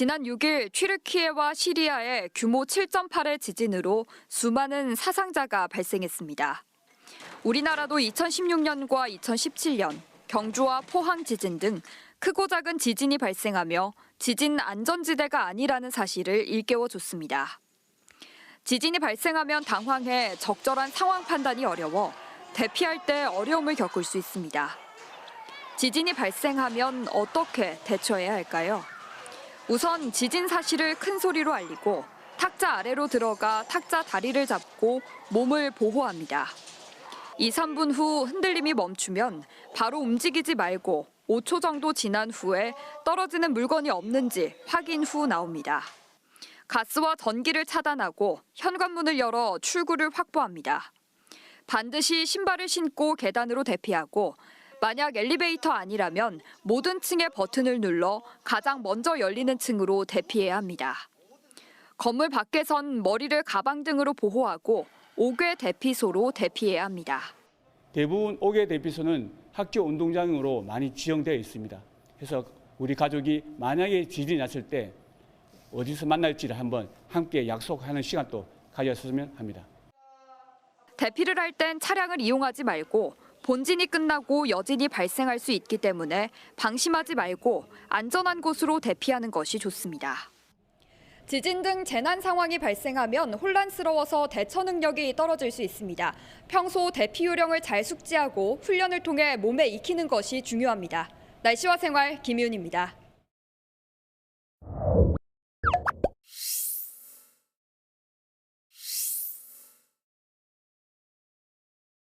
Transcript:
지난 6일 튀르키예와 시리아의 규모 7.8의 지진으로 수많은 사상자가 발생했습니다. 우리나라도 2016년과 2017년 경주와 포항 지진 등 크고 작은 지진이 발생하며 지진 안전지대가 아니라는 사실을 일깨워 줬습니다. 지진이 발생하면 당황해 적절한 상황 판단이 어려워 대피할 때 어려움을 겪을 수 있습니다. 지진이 발생하면 어떻게 대처해야 할까요? 우선 지진 사실을 큰 소리로 알리고 탁자 아래로 들어가 탁자 다리를 잡고 몸을 보호합니다. 2, 3분 후 흔들림이 멈추면 바로 움직이지 말고 5초 정도 지난 후에 떨어지는 물건이 없는지 확인 후 나옵니다. 가스와 전기를 차단하고 현관문을 열어 출구를 확보합니다. 반드시 신발을 신고 계단으로 대피하고 만약 엘리베이터 아니라면 모든 층의 버튼을 눌러 가장 먼저 열리는 층으로 대피해야 합니다. 건물 밖에선 머리를 가방 등으로 보호하고 5개 대피소로 대피해야 합니다. 대부분 5개 대피소는 학교 운동장으로 많이 지정되어 있습니다. 그래서 우리 가족이 만약에 지진이 났을 때 어디서 만날지를 한번 함께 약속하는 시간도 가졌으면 합니다. 대피를 할 땐 차량을 이용하지 말고 본진이 끝나고 여진이 발생할 수 있기 때문에 방심하지 말고 안전한 곳으로 대피하는 것이 좋습니다. 지진 등 재난 상황이 발생하면 혼란스러워서 대처 능력이 떨어질 수 있습니다. 평소 대피 요령을 잘 숙지하고 훈련을 통해 몸에 익히는 것이 중요합니다. 날씨와 생활 김윤입니다.